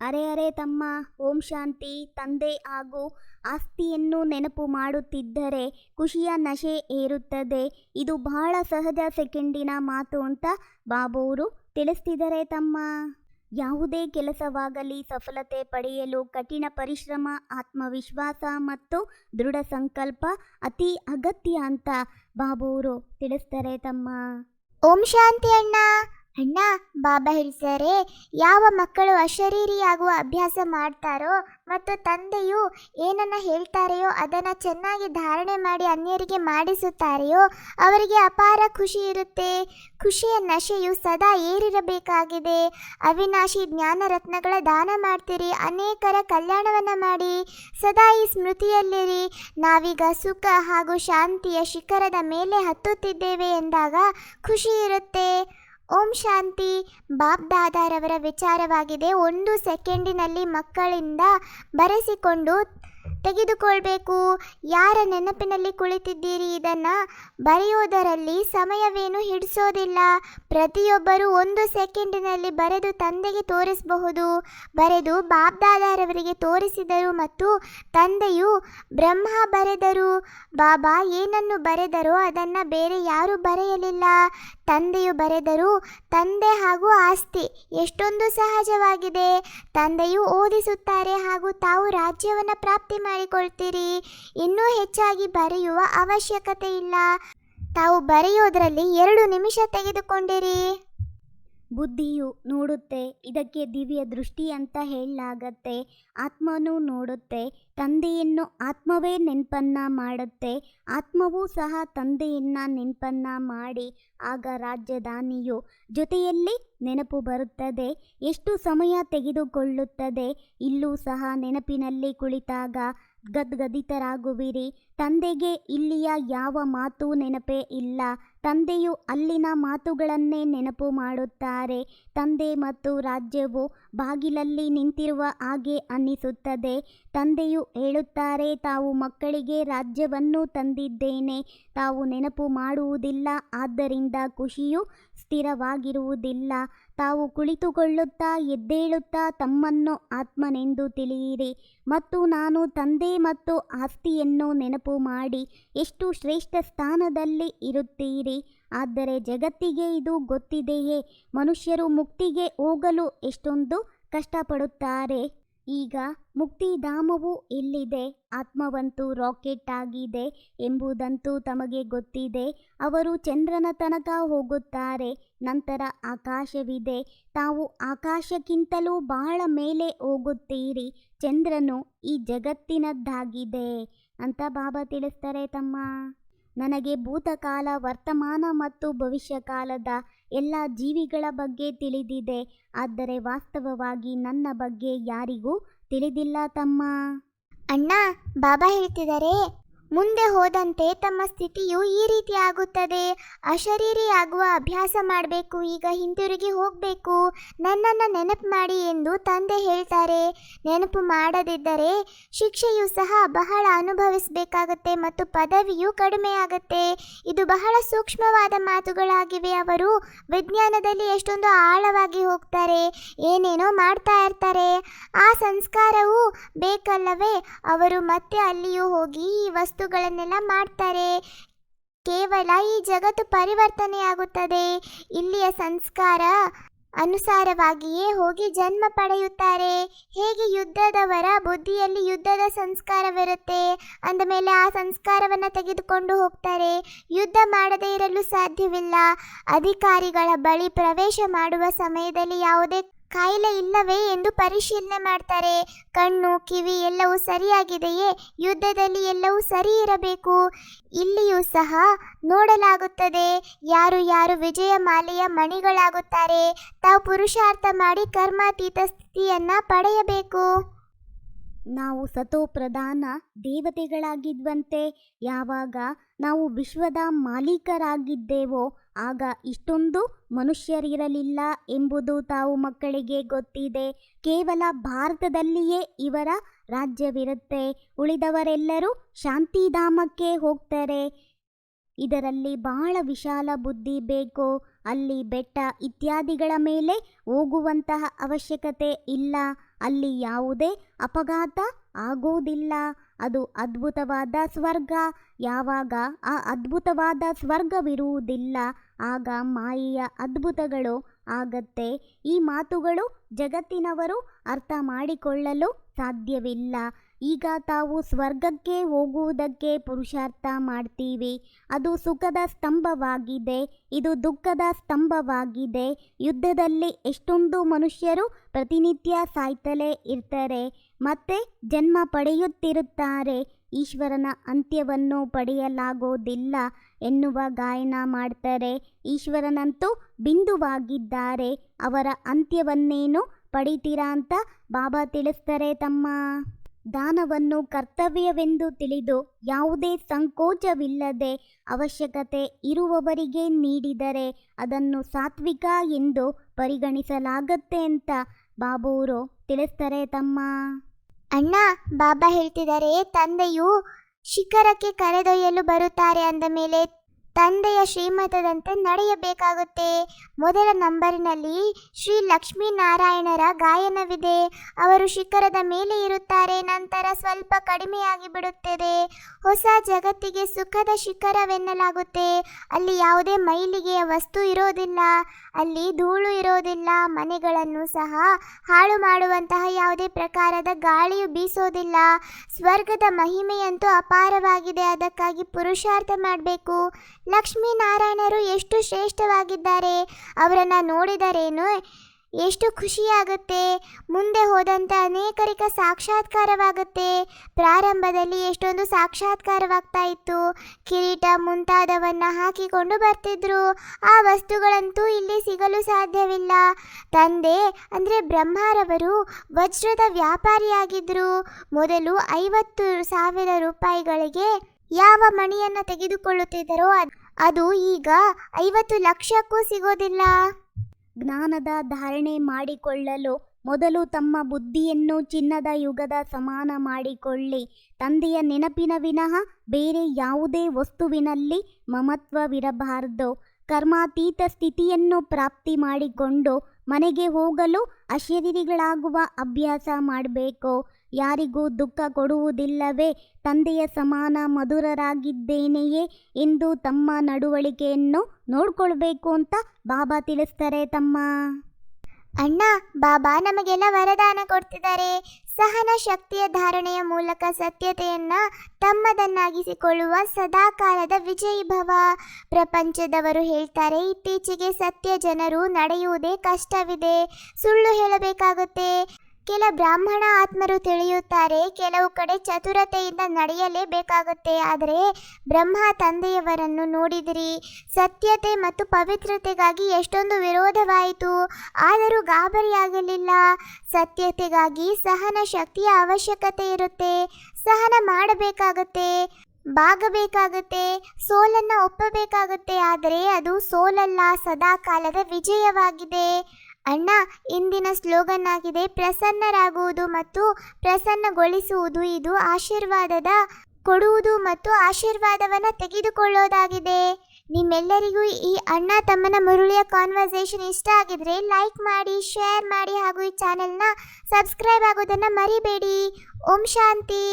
ಅರೆ ಅರೆ ತಮ್ಮ, ಓಂ ಶಾಂತಿ, ತಂದೆ ಹಾಗೂ ಆಸ್ತಿಯನ್ನು ನೆನಪು ಮಾಡುತ್ತಿದ್ದರೆ ಖುಷಿಯ ನಶೆ ಏರುತ್ತದೆ. ಇದು ಬಹಳ ಸಹಜ ಸೆಕೆಂಡಿನ ಮಾತು ಅಂತ ಬಾಬುವರು ತಿಳಿಸ್ತಿದ್ದಾರೆ ತಮ್ಮ. ಯಾವುದೇ ಕೆಲಸವಾಗಲಿ ಸಫಲತೆ ಪಡೆಯಲು ಕಠಿಣ ಪರಿಶ್ರಮ, ಆತ್ಮವಿಶ್ವಾಸ ಮತ್ತು ದೃಢ ಸಂಕಲ್ಪ ಅತಿ ಅಗತ್ಯ ಅಂತ ಬಾಬೂರು ತಿಳಿಸ್ತಾರೆ ತಮ್ಮ. ಓಂ ಶಾಂತಿ ಅಣ್ಣ. ಅಣ್ಣ, ಬಾಬಾ ಹೇಳ್ತಾರೆ, ಯಾವ ಮಕ್ಕಳು ಅಶರೀರಿಯಾಗುವ ಅಭ್ಯಾಸ ಮಾಡ್ತಾರೋ ಮತ್ತು ತಂದೆಯು ಏನನ್ನ ಹೇಳ್ತಾರೆಯೋ ಅದನ್ನು ಚೆನ್ನಾಗಿ ಧಾರಣೆ ಮಾಡಿ ಅನ್ಯರಿಗೆ ಮಾಡಿಸುತ್ತಾರೆಯೋ ಅವರಿಗೆ ಅಪಾರ ಖುಷಿ ಇರುತ್ತೆ. ಖುಷಿಯ ನಶೆಯು ಸದಾ ಏರಿರಬೇಕಾಗಿದೆ. ಅವಿನಾಶಿ ಜ್ಞಾನ ರತ್ನಗಳ ದಾನ ಮಾಡ್ತೀರಿ, ಅನೇಕರ ಕಲ್ಯಾಣವನ್ನ ಮಾಡಿ. ಸದಾ ಈ ಸ್ಮೃತಿಯಲ್ಲಿರಿ. ನಾವೀಗ ಸುಖ ಹಾಗೂ ಶಾಂತಿಯ ಶಿಖರದ ಮೇಲೆ ಹತ್ತುತ್ತಿದ್ದೇವೆ ಎಂದಾಗ ಖುಷಿ ಇರುತ್ತೆ. ಓಂ ಶಾಂತಿ. ಬಾಬ್ ದಾದಾರವರ ವಿಚಾರವಾಗಿದೆ. ಒಂದು ಸೆಕೆಂಡಿನಲ್ಲಿ ಮಕ್ಕಳಿಂದ ಬರೆಸಿಕೊಂಡು ತೆಗೆದುಕೊಳ್ಬೇಕು. ಯಾರ ನೆನಪಿನಲ್ಲಿ ಕುಳಿತಿದ್ದೀರಿ ಇದನ್ನು? ಬರೆಯುವುದರಲ್ಲಿ ಸಮಯವೇನು ಹಿಡಿಸೋದಿಲ್ಲ. ಪ್ರತಿಯೊಬ್ಬರೂ ಒಂದು ಸೆಕೆಂಡಿನಲ್ಲಿ ಬರೆದು ತಂದೆಗೆ ತೋರಿಸಬಹುದು. ಬರೆದು ಬಾಬ್ದಾದಾರವರಿಗೆ ತೋರಿಸಿದರು ಮತ್ತು ತಂದೆಯು ಬ್ರಹ್ಮ ಬರೆದರು. ಬಾಬಾ ಏನನ್ನು ಬರೆದರೋ ಅದನ್ನು ಬೇರೆ ಯಾರೂ ಬರೆಯಲಿಲ್ಲ. ತಂದೆಯು ಬರೆದರು ತಂದೆ ಹಾಗೂ ಆಸ್ತಿ ಎಷ್ಟೊಂದು ಸಹಜವಾಗಿದೆ. ತಂದೆಯು ಓದಿಸುತ್ತಾರೆ ಹಾಗೂ ತಾವು ರಾಜ್ಯವನ್ನು ಪ್ರಾಪ್ತಿ ಮಾಡಿಕೊಳ್ತೀರಿ. ಇನ್ನೂ ಹೆಚ್ಚಾಗಿ ಬರೆಯುವ ಅವಶ್ಯಕತೆ ಇಲ್ಲ. ತಾವು ಬರೆಯೋದ್ರಲ್ಲಿ ಎರಡು ನಿಮಿಷ ತೆಗೆದುಕೊಂಡಿರಿ. ಬುದ್ಧಿಯು ನೋಡುತ್ತೆ, ಇದಕ್ಕೆ ದಿವ್ಯ ದೃಷ್ಟಿ ಅಂತ ಹೇಳಲಾಗತ್ತೆ, ಆತ್ಮನೂ ನೋಡುತ್ತೆ, ತಂದೆಯನ್ನು ಆತ್ಮವೇ ನೆನಪನ್ನ ಮಾಡುತ್ತೆ, ಆತ್ಮವೂ ಸಹ ತಂದೆಯನ್ನ ನೆನಪನ್ನ ಮಾಡಿ, ಆಗ ರಾಜಧಾನಿಯು ಜೊತೆಯಲ್ಲಿ ನೆನಪು ಬರುತ್ತದೆ, ಎಷ್ಟು ಸಮಯ ತೆಗೆದುಕೊಳ್ಳುತ್ತದೆ, ಇಲ್ಲೂ ಸಹ ನೆನಪಿನಲ್ಲಿ ಕುಳಿತಾಗ ಗದ್ಗದಿತರಾಗುವಿರಿ, ತಂದೆಗೆ ಇಲ್ಲಿಯ ಯಾವ ಮಾತು ನೆನಪೇ ಇಲ್ಲ ತಂದೆಯು ಅಲ್ಲಿನ ಮಾತುಗಳನ್ನೇ ನೆನಪು ಮಾಡುತ್ತಾರೆ. ತಂದೆ ಮತ್ತು ರಾಜ್ಯವು ಬಾಗಿಲಲ್ಲಿ ನಿಂತಿರುವ ಹಾಗೆ ಅನ್ನಿಸುತ್ತದೆ. ತಂದೆಯು ಹೇಳುತ್ತಾರೆ, ತಾವು ಮಕ್ಕಳಿಗೆ ರಾಜ್ಯವನ್ನು ತಂದಿದ್ದೇನೆ. ತಾವು ನೆನಪು ಮಾಡುವುದಿಲ್ಲ, ಆದ್ದರಿಂದ ಖುಷಿಯು ಸ್ಥಿರವಾಗಿರುವುದಿಲ್ಲ. ತಾವು ಕುಳಿತುಕೊಳ್ಳುತ್ತಾ ಎದ್ದೇಳುತ್ತಾ ತಮ್ಮನ್ನು ಆತ್ಮನೆಂದು ತಿಳಿಯಿರಿ. ಮತ್ತು ನಾನು ತಂದೆ ಮತ್ತು ಆಸ್ತಿಯನ್ನು ನೆನಪು ಮಾಡಿ, ಎಷ್ಟು ಶ್ರೇಷ್ಠ ಸ್ಥಾನದಲ್ಲಿ ಇರುತ್ತೀರಿ? ಆದರೆ ಜಗತ್ತಿಗೆ ಇದು ಗೊತ್ತಿದೆಯೇ? ಮನುಷ್ಯರು ಮುಕ್ತಿಗೆ ಹೋಗಲು ಎಷ್ಟೊಂದು ಕಷ್ಟಪಡುತ್ತಾರೆ. ಈಗ ಮುಕ್ತಿಧಾಮವು ಎಲ್ಲಿದೆ? ಆತ್ಮವಂತೂ ರಾಕೆಟ್ ಆಗಿದೆ ಎಂಬುದಂತೂ ತಮಗೆ ಗೊತ್ತಿದೆ. ಅವರು ಚಂದ್ರನ ತನಕ ಹೋಗುತ್ತಾರೆ, ನಂತರ ಆಕಾಶವಿದೆ. ತಾವು ಆಕಾಶಕ್ಕಿಂತಲೂ ಬಹಳ ಮೇಲೆ ಹೋಗುತ್ತೀರಿ. ಚಂದ್ರನು ಈ ಜಗತ್ತಿನದ್ದಾಗಿದೆ ಅಂತ ಬಾಬಾ ತಿಳಿಸ್ತಾರೆ ತಮ್ಮ ನನಗೆ ಭೂತಕಾಲ, ವರ್ತಮಾನ ಮತ್ತು ಭವಿಷ್ಯಕಾಲದ ಎಲ್ಲ ಜೀವಿಗಳ ಬಗ್ಗೆ ತಿಳಿದಿದೆ. ಆದರೆ ವಾಸ್ತವವಾಗಿ ನನ್ನ ಬಗ್ಗೆ ಯಾರಿಗೂ ತಿಳಿದಿಲ್ಲ ತಮ್ಮ. ಅಣ್ಣ, ಬಾಬಾ ಹೇಳ್ತಿದ್ದಾರೆ. ಮುಂದೆ ಹೋದಂತೆ ತಮ್ಮ ಸ್ಥಿತಿಯು ಈ ರೀತಿ ಆಗುತ್ತದೆ. ಅಶರೀರಿಯಾಗುವ ಅಭ್ಯಾಸ ಮಾಡಬೇಕು, ಈಗ ಹಿಂತಿರುಗಿ ಹೋಗಬೇಕು. ನನ್ನನ್ನು ನೆನಪು ಮಾಡಿ ಎಂದು ತಂದೆ ಹೇಳ್ತಾರೆ. ನೆನಪು ಮಾಡದಿದ್ದರೆ ಶಿಕ್ಷೆಯು ಸಹ ಬಹಳ ಅನುಭವಿಸಬೇಕಾಗತ್ತೆ ಮತ್ತು ಪದವಿಯು ಕಡಿಮೆಯಾಗತ್ತೆ. ಇದು ಬಹಳ ಸೂಕ್ಷ್ಮವಾದ ಮಾತುಗಳಾಗಿವೆ. ಅವರು ವಿಜ್ಞಾನದಲ್ಲಿ ಎಷ್ಟೊಂದು ಆಳವಾಗಿ ಹೋಗ್ತಾರೆ, ಏನೇನೋ ಮಾಡ್ತಾ ಇರ್ತಾರೆ. ಆ ಸಂಸ್ಕಾರವು ಬೇಕಲ್ಲವೇ? ಅವರು ಮತ್ತೆ ಅಲ್ಲಿಯೂ ಹೋಗಿ ಈ ವಸ್ತುಗಳನ್ನೆಲ್ಲ ಮಾಡ್ತಾರೆ. ಕೇವಲ ಈ ಜಗತ್ತು ಪರಿವರ್ತನೆಯಾಗುತ್ತದೆ. ಇಲ್ಲಿಯ ಸಂಸ್ಕಾರ ಅನುಸಾರವಾಗಿಯೇ ಹೋಗಿ ಜನ್ಮ ಪಡೆಯುತ್ತಾರೆ. ಹೇಗೆ ಯುದ್ಧದವರ ಬುದ್ಧಿಯಲ್ಲಿ ಯುದ್ಧದ ಸಂಸ್ಕಾರವಿರುತ್ತೆ? ಅಂದಮೇಲೆ ಆ ಸಂಸ್ಕಾರವನ್ನು ತೆಗೆದುಕೊಂಡು ಹೋಗ್ತಾರೆ. ಯುದ್ಧ ಮಾಡದೇ ಇರಲು ಸಾಧ್ಯವಿಲ್ಲ. ಅಧಿಕಾರಿಗಳ ಬಳಿ ಪ್ರವೇಶ ಮಾಡುವ ಸಮಯದಲ್ಲಿ ಯಾವುದೇ ಕಾಯಿಲೆ ಇಲ್ಲವೇ ಎಂದು ಪರಿಶೀಲನೆ ಮಾಡ್ತಾರೆ. ಕಣ್ಣು, ಕಿವಿ ಎಲ್ಲವೂ ಸರಿಯಾಗಿದೆಯೇ? ಯುದ್ಧದಲ್ಲಿ ಎಲ್ಲವೂ ಸರಿ ಇರಬೇಕು? ಇಲ್ಲಿಯೂ ಸಹ ನೋಡಲಾಗುತ್ತದೆ. ಯಾರು ಯಾರು ವಿಜಯ ಮಾಲೆಯ ಮಣಿಗಳಾಗುತ್ತಾರೆ? ತಾವು ಪುರುಷಾರ್ಥ ಮಾಡಿ ಕರ್ಮಾತೀತ ಸ್ಥಿತಿಯನ್ನು ಪಡೆಯಬೇಕು. ನಾವು ಸತೋ ಪ್ರಧಾನ ದೇವತೆಗಳಾಗಿದ್ವಂತೆ. ಯಾವಾಗ ನಾವು ವಿಶ್ವದ ಮಾಲೀಕರಾಗಿದ್ದೇವೋ, ಆಗ ಇಷ್ಟೊಂದು ಮನುಷ್ಯರಿರಲಿಲ್ಲ ಎಂಬುದು ತಾವು ಮಕ್ಕಳಿಗೆ ಗೊತ್ತಿದೆ. ಕೇವಲ ಭಾರತದಲ್ಲಿಯೇ ಇವರ ರಾಜ್ಯವಿರುತ್ತೆ. ಉಳಿದವರೆಲ್ಲರೂ ಶಾಂತಿಧಾಮಕ್ಕೆ ಹೋಗ್ತಾರೆ. ಇದರಲ್ಲಿ ಬಹಳ ವಿಶಾಲ ಬುದ್ಧಿ ಬೇಕು. ಅಲ್ಲಿ ಬೆಟ್ಟ ಇತ್ಯಾದಿಗಳ ಮೇಲೆ ಹೋಗುವಂತಹ ಅವಶ್ಯಕತೆ ಇಲ್ಲ. ಅಲ್ಲಿ ಯಾವುದೇ ಅಪಘಾತ ಆಗೋದಿಲ್ಲ ಅದು ಅದ್ಭುತವಾದ ಸ್ವರ್ಗ. ಯಾವಾಗ ಆ ಅದ್ಭುತವಾದ ಸ್ವರ್ಗವಿರುವುದಿಲ್ಲ, ಆಗ ಮಾಯೆಯ ಅದ್ಭುತಗಳು ಆಗತ್ತೆ. ಈ ಮಾತುಗಳು ಜಗತ್ತಿನವರು ಅರ್ಥ ಮಾಡಿಕೊಳ್ಳಲು ಸಾಧ್ಯವಿಲ್ಲ. ಈಗ ತಾವು ಸ್ವರ್ಗಕ್ಕೆ ಹೋಗುವುದಕ್ಕೆ ಪುರುಷಾರ್ಥ ಮಾಡ್ತೀವಿ. ಅದು ಸುಖದ ಸ್ತಂಭವಾಗಿದೆ, ಇದು ದುಃಖದ ಸ್ತಂಭವಾಗಿದೆ. ಯುದ್ಧದಲ್ಲಿ ಎಷ್ಟೊಂದು ಮನುಷ್ಯರು ಪ್ರತಿನಿತ್ಯ ಸಾಯ್ತಲೇ ಇರ್ತಾರೆ, ಮತ್ತೆ ಜನ್ಮ ಪಡೆಯುತ್ತಿರುತ್ತಾರೆ. ಈಶ್ವರನ ಅಂತ್ಯವನ್ನು ಪಡೆಯಲಾಗೋದಿಲ್ಲ ಎನ್ನುವ ಗಾಯನ ಮಾಡ್ತಾರೆ. ಈಶ್ವರನಂತೂ ಬಿಂದುವಾಗಿದ್ದಾರೆ, ಅವರ ಅಂತ್ಯವನ್ನೇನು ಪಡಿತೀರಾ ಅಂತ ಬಾಬಾ ತಿಳಿಸ್ತಾರೆ ತಮ್ಮ ದಾನವನ್ನು ಕರ್ತವ್ಯವೆಂದು ತಿಳಿದು ಯಾವುದೇ ಸಂಕೋಚವಿಲ್ಲದೆ ಅವಶ್ಯಕತೆ ಇರುವವರಿಗೆ ನೀಡಿದರೆ ಅದನ್ನು ಸಾತ್ವಿಕ ಎಂದು ಪರಿಗಣಿಸಲಾಗತ್ತೆ ಅಂತ ಬಾಬೂರು ತಿಳಿಸ್ತಾರೆ ತಮ್ಮ. ಅಣ್ಣ, ಬಾಬಾ ಹೇಳ್ತಿದ್ದಾರೆ, ತಂದೆಯು ಶಿಖರಕ್ಕೆ ಕರೆದೊಯ್ಯಲು ಬರುತ್ತಾರೆ ಅಂದ ಮೇಲೆ ತಂದೆಯ ಶ್ರೀಮತದಂತೆ ನಡೆಯಬೇಕಾಗುತ್ತೆ. ಮೊದಲ ನಂಬರಿನಲ್ಲಿ ಶ್ರೀ ಲಕ್ಷ್ಮೀನಾರಾಯಣರ ಗಾಯನವಿದೆ. ಅವರು ಶಿಖರದ ಮೇಲೆ ಇರುತ್ತಾರೆ, ನಂತರ ಸ್ವಲ್ಪ ಕಡಿಮೆಯಾಗಿ ಬಿಡುತ್ತದೆ. ಹೊಸ ಜಗತ್ತಿಗೆ ಸುಖದ ಶಿಖರವೆನ್ನಲಾಗುತ್ತೆ. ಅಲ್ಲಿ ಯಾವುದೇ ಮೈಲಿಗೆಯ ವಸ್ತು ಇರೋದಿಲ್ಲ, ಅಲ್ಲಿ ಧೂಳು ಇರೋದಿಲ್ಲ, ಮನೆಗಳನ್ನು ಸಹ ಹಾಳು ಮಾಡುವಂತಹ ಯಾವುದೇ ಪ್ರಕಾರದ ಗಾಳಿಯು ಬೀಸೋದಿಲ್ಲ. ಸ್ವರ್ಗದ ಮಹಿಮೆಯಂತೂ ಅಪಾರವಾಗಿದೆ, ಅದಕ್ಕಾಗಿ ಪುರುಷಾರ್ಥ ಮಾಡಬೇಕು. ಲಕ್ಷ್ಮೀನಾರಾಯಣರು ಎಷ್ಟು ಶ್ರೇಷ್ಠವಾಗಿದ್ದಾರೆ ಅವರನ್ನು ನೋಡಿದರೇನು? ಎಷ್ಟು ಖುಷಿಯಾಗುತ್ತೆ? ಮುಂದೆ ಹೋದಂಥ ಅನೇಕರಿಕ ಸಾಕ್ಷಾತ್ಕಾರವಾಗುತ್ತೆ. ಪ್ರಾರಂಭದಲ್ಲಿ ಎಷ್ಟೊಂದು ಸಾಕ್ಷಾತ್ಕಾರವಾಗ್ತಾ ಇತ್ತು. ಕಿರೀಟ ಮುಂತಾದವನ್ನು ಹಾಕಿಕೊಂಡು ಬರ್ತಿದ್ರು. ಆ ವಸ್ತುಗಳಂತೂ ಇಲ್ಲಿ ಸಿಗಲು ಸಾಧ್ಯವಿಲ್ಲ. ತಂದೆ, ಅಂದರೆ ಬ್ರಹ್ಮಾರವರು ವಜ್ರದ ವ್ಯಾಪಾರಿಯಾಗಿದ್ದರು ಮೊದಲು ಐವತ್ತು ಸಾವಿರ ರೂಪಾಯಿಗಳಿಗೆ ಯಾವ ಮಣಿಯನ್ನು ತೆಗೆದುಕೊಳ್ಳುತ್ತಿದ್ದರೋ ಅದು ಈಗ ಐವತ್ತು ಲಕ್ಷಕ್ಕೂ ಸಿಗೋದಿಲ್ಲ. ಜ್ಞಾನದ ಧಾರಣೆ ಮಾಡಿಕೊಳ್ಳಲು ಮೊದಲು ತಮ್ಮ ಬುದ್ಧಿಯನ್ನು ಚಿನ್ನದ ಯುಗದ ಸಮಾನ ಮಾಡಿಕೊಳ್ಳಿ. ತಂದೆಯ ನೆನಪಿನ ವಿನಃ ಬೇರೆ ಯಾವುದೇ ವಸ್ತುವಿನಲ್ಲಿ ಮಮತ್ವವಿರಬಾರದು. ಕರ್ಮಾತೀತ ಸ್ಥಿತಿಯನ್ನು ಪ್ರಾಪ್ತಿ ಮಾಡಿಕೊಂಡು ಮನೆಗೆ ಹೋಗಲು ಅಶರೀರಿಗಳಾಗುವ ಅಭ್ಯಾಸ ಮಾಡಬೇಕು? ಯಾರಿಗೂ ದುಃಖ ಕೊಡುವುದಿಲ್ಲವೇ? ತಂದೆಯ ಸಮಾನ ಮಧುರರಾಗಿದ್ದೇನೆಯೇ ಎಂದು ತಮ್ಮ ನಡವಳಿಕೆಯನ್ನು ನೋಡ್ಕೊಳ್ಬೇಕು ಅಂತ ಬಾಬಾ ತಿಳಿಸ್ತಾರೆ ತಮ್ಮ. ಅಣ್ಣ, ಬಾಬಾ ನಮಗೆಲ್ಲ ವರದಾನ ಕೊಡ್ತಿದ್ದಾರೆ. ಸಹನ ಶಕ್ತಿಯ ಧಾರಣೆಯ ಮೂಲಕ ಸತ್ಯತೆಯನ್ನ ತಮ್ಮದನ್ನಾಗಿಸಿಕೊಳ್ಳುವ ಸದಾಕಾಲದ ವಿಜಯೀ ಭವ ಪ್ರಪಂಚದವರು ಹೇಳ್ತಾರೆ, ಇತ್ತೀಚೆಗೆ ಸತ್ಯ ಜನರು ನಡೆಯುವುದೇ ಕಷ್ಟವಿದೆ. ಸುಳ್ಳು ಹೇಳಬೇಕಾಗುತ್ತೆ. ಕೆಲ ಬ್ರಾಹ್ಮಣ ಆತ್ಮರು ತಿಳಿಯುತ್ತಾರೆ, ಕೆಲವು ಕಡೆ ಚತುರತೆಯಿಂದ ನಡೆಯಲೇಬೇಕಾಗುತ್ತೆ. ಆದರೆ ಬ್ರಹ್ಮ ತಂದೆಯವರನ್ನು ನೋಡಿದಿರಿ. ಸತ್ಯತೆ ಮತ್ತು ಪವಿತ್ರತೆಗಾಗಿ ಎಷ್ಟೊಂದು ವಿರೋಧವಾಯಿತು. ಆದರೂ ಗಾಬರಿಯಾಗಲಿಲ್ಲ. ಸತ್ಯತೆಗಾಗಿ ಸಹನ ಶಕ್ತಿಯ ಅವಶ್ಯಕತೆ ಇರುತ್ತೆ. ಸಹನ ಮಾಡಬೇಕಾಗತ್ತೆ. ಬಾಗಬೇಕಾಗತ್ತೆ. ಸೋಲನ್ನು ಒಪ್ಪಬೇಕಾಗುತ್ತೆ. ಆದರೆ ಅದು ಸೋಲಲ್ಲ, ಸದಾಕಾಲದ ವಿಜಯವಾಗಿದೆ. ಅಣ್ಣ, ಇಂದಿನ ಸ್ಲೋಗನ್ ಆಗಿದೆ ಪ್ರಸನ್ನರಾಗುವುದು ಮತ್ತು ಪ್ರಸನ್ನಗೊಳಿಸುವುದು. ಇದು ಆಶೀರ್ವಾದದ ಕೊಡುವುದು ಮತ್ತು ಆಶೀರ್ವಾದವನ್ನು ತೆಗೆದುಕೊಳ್ಳೋದಾಗಿದೆ. ನಿಮ್ಮೆಲ್ಲರಿಗೂ ಈ ಅಣ್ಣ ತಮ್ಮನ ಮುರುಳಿಯ ಕಾನ್ವರ್ಸೇಷನ್ ಇಷ್ಟ ಆಗಿದ್ರೆ ಲೈಕ್ ಮಾಡಿ ಶೇರ್ ಮಾಡಿ ಹಾಗೂ ಈ ಚಾನೆಲ್ನ ಸಬ್ಸ್ಕ್ರೈಬ್ ಆಗೋದನ್ನು ಮರಿಬೇಡಿ. ಓಂ ಶಾಂತಿ.